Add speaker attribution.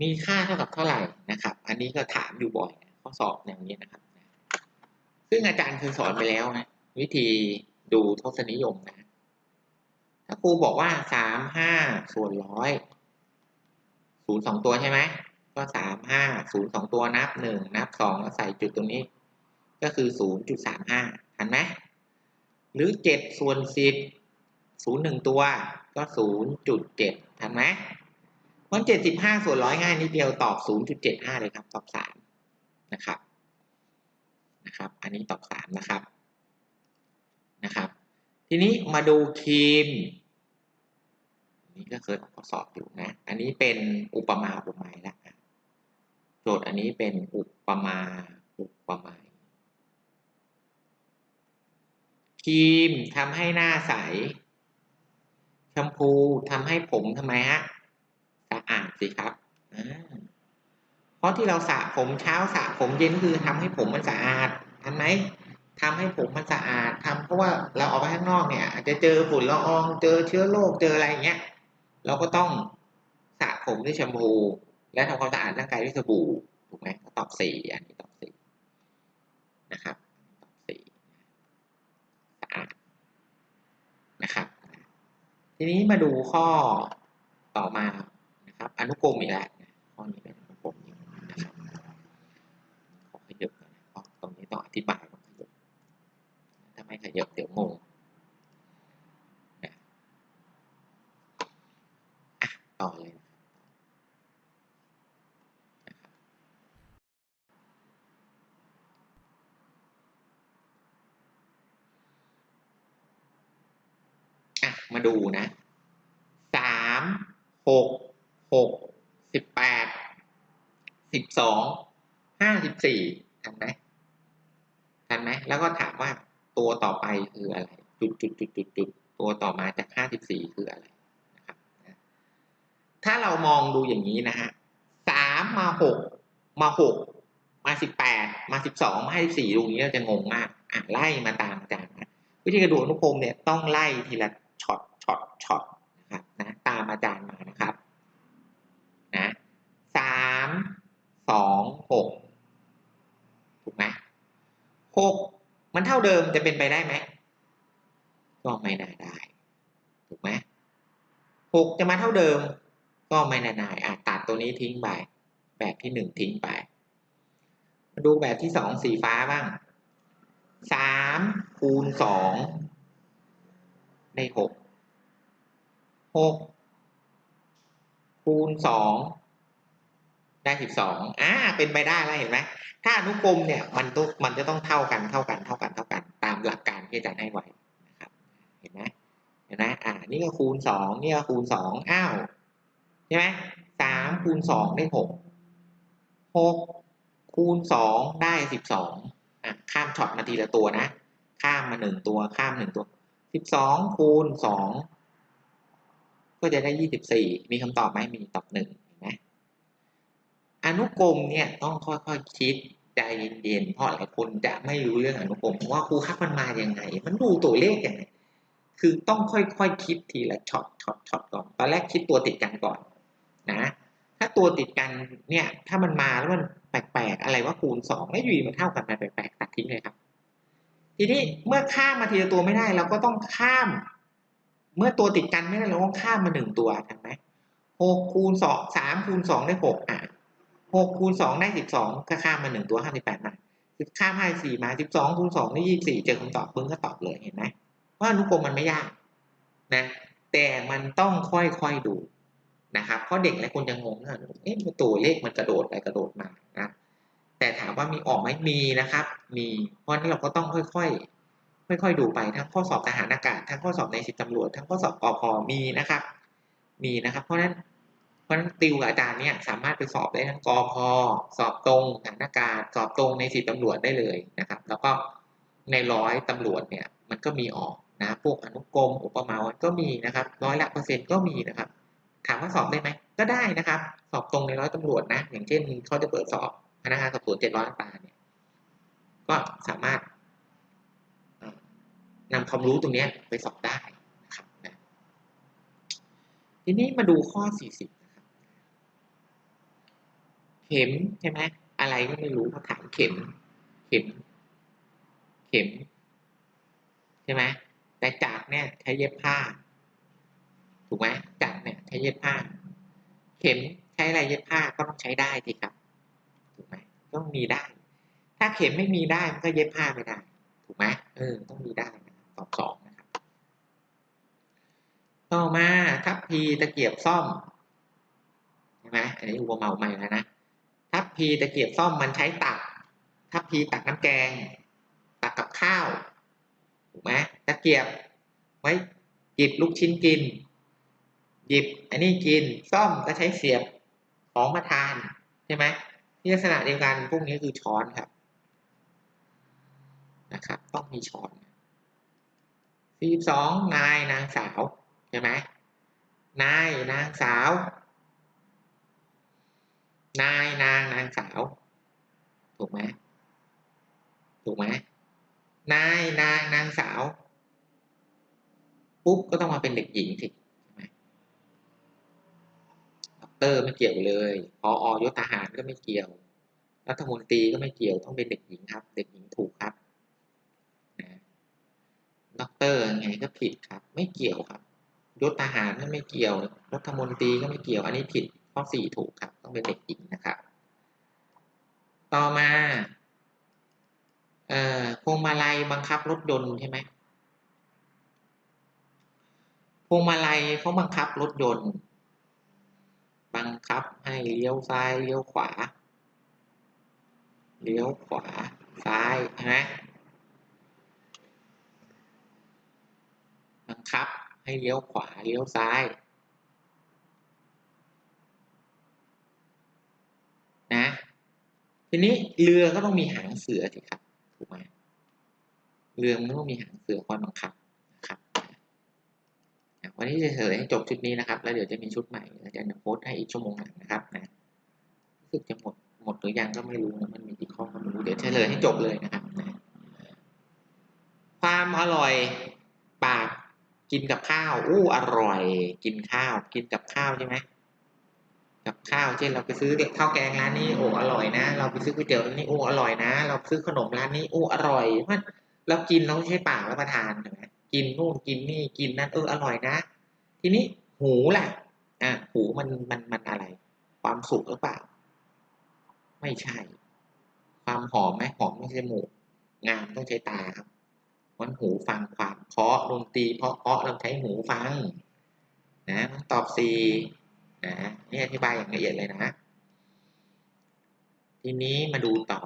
Speaker 1: มีค่าเท่ากับเท่าไหร่นะครับ อันนี้ก็ถามอยู่บ่อยข้อสอบแนวนี้นะครับ ซึ่งอาจารย์เคยสอนไปแล้วนะวิธีดูทศนิยมนะ ถ้าครูบอกว่าสามห้าส่วนร้อยศูนย์สองตัวใช่ไหมก็สามห้าศูนย์สองตัวนับหนึ่งนับสองแล้วใส่จุดตรงนี้ ก็คือศูนย์จุดสามห้าทันไหมหรือเจ็ดส่วนสิบศูนย์หนึ่งตัวก็ศูนย์จุดเจ็ดทันไหม เพราะเจ็ดสิบห้าส่วนร้อยง่ายนิดเดียวตอบศูนย์จุดเจ็ดห้าเลยครับ ตอบสามนะครับนะครับ อันนี้ตอบสามนะครับนะครับ ทีนี้มาดูครีมนี่ก็เคยออกข้อสอบอยู่นะ อันนี้เป็นอุปมาอุปไมยละโจทย์อันนี้เป็นอุปมาอุปไมยครีมทำให้หน้าใสแชมพูทำให้ผมทำไมฮะ สะอาดสิครับเพราะที่เราสระผมเช้าสระผมเย็นคือทำให้ผมมันสะอาดทันไหมทำให้ผมมันสะอาดทำเพราะว่าเราออกไปข้างนอกเนี่ย อาจจะเจอฝุ่นละอองเจอเชื้อโรคเจออะไรอย่างเงี้ย เราก็ต้องสระผมด้วยแชมพู และทำความสะอาดร่างกายด้วยสบู่ถูกไหมตอบสี่อันนี้ตอบสี่นะครับตอบสี่สะอาดนะครับ ทีนี้มาดูข้อต่อมา นะครับอนุกรมอีกแล้วนะข้อนี้เป็นอนุกรมอีกนะครับขอขยับนะเพราะตรงนี้ต้องอธิบายต้องขยับถ้าไม่ขยับเดี๋ยวงงนะอะต่อเลยอะมาดูนะสามหก หกสิบแปดสิบสองห้าสิบสี่ทันไหมทันไหมแล้วก็ถามว่าตัวต่อไปคืออะไร จุดจุดจุดจุดจุดตัวต่อมาจากห้าสิบสี่คืออะไรนะครับถ้าเรามองดูอย่างนี้นะฮะสามมาหกมาหกมาสิบแปดมาสิบสองมาห้าสิบสี่ดูอย่างนี้เราจะงงมากอะไล่มาตามอาจารย์นะวิธีกระดูกอนุกรมเนี่ยต้องไล่ทีละช็อตช็อตช็อตนะครับนะตามอาจารย์มานะครับ นะสาม สองหกถูกไหมหกมันเท่าเดิมจะเป็นไปได้ไหมก็ไม่น่าได้ ถูกไหมหกจะมาเท่าเดิม ก็ไม่น่าได้อะตัดตัวนี้ทิ้งไปแบบที่หนึ่งทิ้งไป มาดูแบบที่สองสีฟ้าบ้างสามคูณสองได้หกหกคูณสอง ได้สิบสองอ่า เป็นไปได้แล้วเห็นไหมถ้าอนุกรมเนี่ยมันต้องมันจะต้องเท่ากันเท่ากันเท่ากันเท่ากันตามหลักการที่อาจารย์ให้ไว้นะครับ เห็นไหมเห็นไหมอ่า นี่ก็คูณสองนี่ก็คูณสองอ้าวใช่ไหมสามคูณสองได้หกหกคูณสองได้สิบสองอะข้ามช็อตมาทีละตัวนะ ข้ามมาหนึ่งตัวข้ามหนึ่งตัวสิบสองคูณสองก็จะได้ยี่สิบสี่มีคำตอบไหมมีตอบหนึ่ง อนุกรมเนี่ยต้องค่อยๆคิดใจเย็นๆเพราะหลายคนจะไม่รู้เรื่องอนุกรมว่าครูครับมันมาอย่างไง มันดูตัวเลขอย่างไงคือต้องค่อยๆคคิดทีละช็อตช็อตช็อตก่อนตอนแรกคิดตัวติดกันก่อนนะ ถ้าตัวติดกันเนี่ยถ้ามันมาแล้วมันแปลกๆอะไรว่าคูณสองไม่อยู่ดีมันเท่ากันมันแปลกๆตัดทิ้งเลยครับ ทีนี้เมื่อข้ามมาทีละตัวไม่ได้เราก็ต้องข้าม เมื่อตัวติดกันไม่ได้เราต้องข้ามมาหนึ่งตัวถูกไหมหกคูณสองสามคูณสองได้หกอะ หกคูณสองได้สิบสองก็ข้ามมาหนึ่งตัวห้าสิบแปดมาสิบข้ามห้าสี่มาสิบสองคูณสองได้ยี่สิบสี่เจอคำตอบมึงก็ตอบเลยเห็นไหมว่าอนุกรมมันไม่ยากนะแต่มันต้องค่อยๆดูนะครับเพราะเด็กหลายคนจะงงนะเอ๊ะตัวเลขมันกระโดดไปกระโดดมานะแต่ถามว่ามีออกไหมมีนะครับ มีเพราะนั้นเราก็ต้องค่อยๆค่อยๆดูไปทั้งข้อสอบทหารอากาศ ทั้งข้อสอบในสิบตำรวจ ทั้งข้อสอบกพมีนะครับ มีนะครับ เพราะฉะนั้น เพราะฉะนั้นติวกับอาจารย์เนี่ยสามารถไปสอบได้ทั้งกพสอบตรงทหารอากาศสอบตรงในสิบตำรวจได้เลยนะครับ แล้วก็ในร้อยตำรวจเนี่ยมันก็มีออกนะพวกอนุกรมอุปมาก็มีนะครับร้อยละเปอร์เซ็นต์ก็มีนะครับ ถามว่าสอบได้ไหมก็ได้นะครับ สอบตรงในร้อยตำรวจนะอย่างเช่นเขาจะเปิดสอบพนักงานสอบสวนเจ็ดร้อยตาเนี่ยก็สามารถนำความรู้ตรงนี้ไปสอบได้นะครับนะทีนี้มาดูข้อ 40นะครับ เข็มใช่ไหมอะไรก็ไม่รู้เขาถามเข็ม เข็ม เข็ม ใช่ไหมแต่จากเนี่ยใช้เย็บผ้า ถูกไหมจากเนี่ยใช้เย็บผ้า เข็มใช้อะไรเย็บผ้าก็ต้องใช้ได้สิครับ ถูกไหมต้องมีได้ ถ้าเข็มไม่มีได้มันก็เย็บผ้าไม่ได้ ถูกไหมเออ ต้องมีได้นะตอบสองนะครับ ต่อมาทัพพีตะเกียบซ่อมใช่ไหมอันนี้อุปมาใหม่แล้วนะ ทัพพีตะเกียบซ่อมมันใช้ตัก ทัพพีตักน้ำแกง ตักกับข้าวถูกไหมตะเกียบไว้หยิบลูกชิ้นกิน หยิบอันนี้กินซ่อมก็ใช้เสียบของมาทานใช่ไหมที่ลักษณะเดียวกันพวกนี้คือช้อนครับนะครับต้องมีช้อนสี่สองนายนางสาวใช่ไหมนายนางสาว นายนางนางสาว ถูกไหมถูกไหมนายนางนางสาว ปุ๊บก็ต้องมาเป็นเด็กหญิงสิหมด็อกเตอร์ไม่เกี่ยวเลยพออยศทหารก็ไม่เกี่ยวรัฐมนตรีก็ไม่เกี่ยวต้องเป็นเด็กหญิงครับ เด็กหญิงถูกครับนะด็อกเตอร์ไงก็ผิดครับ ไม่เกี่ยวครับยศทหารก็ไม่เกี่ยวรัฐมนตรีก็ไม่เกี่ยวอันนี้ผิดข้อสี่ถูกครับ ต้องเป็นเด็กหญิงนะครับ ต่อมาเอ่อพวงมาลัยบังคับรถยนต์ใช่ไหมพวงมาลัยเขาบังคับรถยนต์ บังคับให้เลี้ยวซ้ายเลี้ยวขวา เลี้ยวขวาซ้ายใช่ไหมบังคับให้เลี้ยวขวาเลี้ยวซ้าย นะ ทีนี้เรือก็ต้องมีหางเสือสิครับถูกไหมเรือมันต้องมีหางเสือคอยบังคับนะครับวันนี้จะเฉลยให้จบชุดนี้นะครับ แล้วเดี๋ยวจะมีชุดใหม่อาจารย์โพสให้อีกชั่วโมงหนึ่งนะครับนะรู้สึกจะหมดหมดหรือยังก็ไม่รู้นะมันมีกี่ข้อก็ไม่รู้เดี๋ยวเฉลยให้จบเลยนะครับนะความอร่อยปากกินกับข้าวอู้อร่อย กินข้าว กินกับข้าวใช่ไหม กับข้าวเช่นเราไปซื้อข้าวแกงร้านนี้โอ้อร่อยนะ เราไปซื้อก๋วยเตี๋ยวร้านนี้โอ้อร่อยนะ เราซื้อขนมร้านนี้โอ้อร่อยมันเรากินเราใช้ปากรับประทานใช่ไหมกินนู่นกินนี่กินนั่นเอออร่อยนะ ทีนี้หูล่ะอะหูมันมันมันอะไร ความสุขหรือเปล่า ไม่ใช่ ความหอมไหมหอมไม่ใช่จมูกงามต้องใช้ตาครับมันหูฟังความเพาะดนตรีเพาะเพาะเราใช้หูฟัง นะตอบสี่ นะนี่อธิบายอย่างละเอียดเลยนะ ทีนี้มาดูต่อ